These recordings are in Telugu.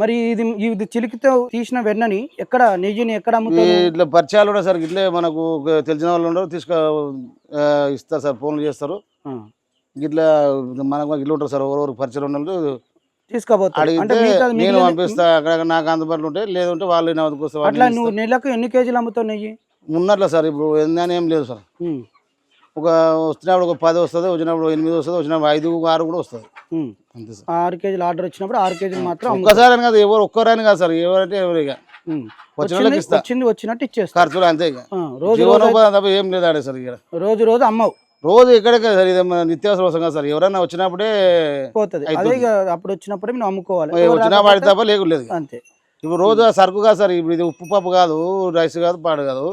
మరి ఇది ఇది చిలికితో తీసిన వెన్నని ఎక్కడ నెయ్యిని ఎక్కడ అమ్ముతారు? ఇట్లా పరిచయాలు కూడా సార్ ఇట్లే మనకు తెలిసిన వాళ్ళు ఉండరు తీసుకు ఇస్తారు సార్ ఫోన్లు చేస్తారు. ఇట్లా మనకు ఇల్లు ఉంటారు సార్ ఎవరెవరు పరిచయం ఉన్న వాళ్ళు తీసుకుపోతారు. అంటే అడిగితే మిగతా నేను పంపిస్తా అక్కడ నాకు అందుబాటులో ఉంటే లేదంటే వాళ్ళు వాళ్ళు అట్లా నువ్వు నెలకు ఎన్ని కేజీలు అమ్ముతావు నెయ్యి. ఉన్నట్లే సార్ ఇప్పుడు ఏందని ఏం లేదు సార్. ఒక వస్తున్నప్పుడు ఒక పది వస్తుంది వచ్చినప్పుడు ఎనిమిది వస్తుంది వచ్చినప్పుడు ఐదు ఆరు కూడా వస్తుంది. అంతే సార్. ఆరు కేజీలు ఆర్డర్ వచ్చినప్పుడు ఆరు కేజీలు మాత్రం. ఒక్కసారి అని కాదు ఎవరు ఒక్కరని కాదు సార్ ఎవరంటే ఎవరు ఇక. వచ్చింది వాళ్ళకి ఇస్తా. వచ్చింది వచ్చినట్టు ఇచ్చేస్తా. ఖర్చులు అంతే ఇక. రోజు ఏం లేదు సార్ ఇక్కడ. రోజు రోజు అమ్మవు. రోజు ఇక్కడే కదా సార్ ఇది నిత్యావసర అవసరం కదా సార్ ఎవరైనా వచ్చినప్పుడే పోతుంది. అదే అప్పుడు వచ్చినప్పుడే నువ్వు అమ్ముకోవాలి. వచ్చినా వాడి తప్ప లేకులేదు. అంతే. ఇప్పుడు రోజు సరుకు కాదు సార్ ఇప్పుడు ఇది ఉప్పు పప్పు కాదు రైస్ కాదు పాడు కాదు.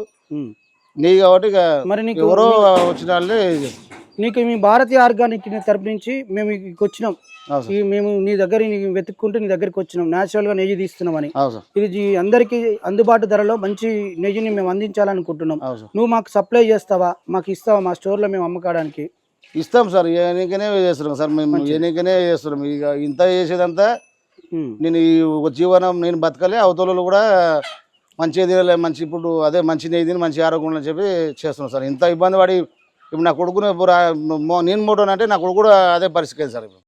నెయ్యి కాబట్టి ఇక మరి నీకు ఎవరో వచ్చిన వాళ్ళే నీకు మీ భారతీయ ఆర్గానిక్ తరపు నుంచి మేము ఇక్కడికి వచ్చినాం. ఈ మేము నీ దగ్గర వెతుక్కుంటూ నీ దగ్గరికి వచ్చినాం. న్యాచురల్గా నెయ్యి తీస్తున్నామని. ఇది అందరికీ అందుబాటు ధరలో మంచి నెయ్యిని మేము అందించాలనుకుంటున్నాం. నువ్వు మాకు సప్లై చేస్తావా? మాకు ఇస్తావా? మా స్టోర్లో మేము అమ్మకాడానికి. ఇస్తాం సార్. ఎన్నికనే చేస్తున్నాం సార్. మేము ఎన్నికనే చేస్తున్నాం. ఇక ఇంత చేసేదంతా. నేను ఈ ఒక జీవనం నేను బతకలే. అవతలలో కూడా మంచి మంచి ఇప్పుడు అదే మంచి నెయ్యి మంచి ఆరోగ్యం ఉండాలని చెప్పి చేస్తున్నాం సార్. ఇంత ఇబ్బంది పడి ఇప్పుడు నా కొడుకుని ఇప్పుడు నేను మోటోనంటే నా కొడుకు కూడా అదే పరిస్థితి సార్ ఇప్పుడు.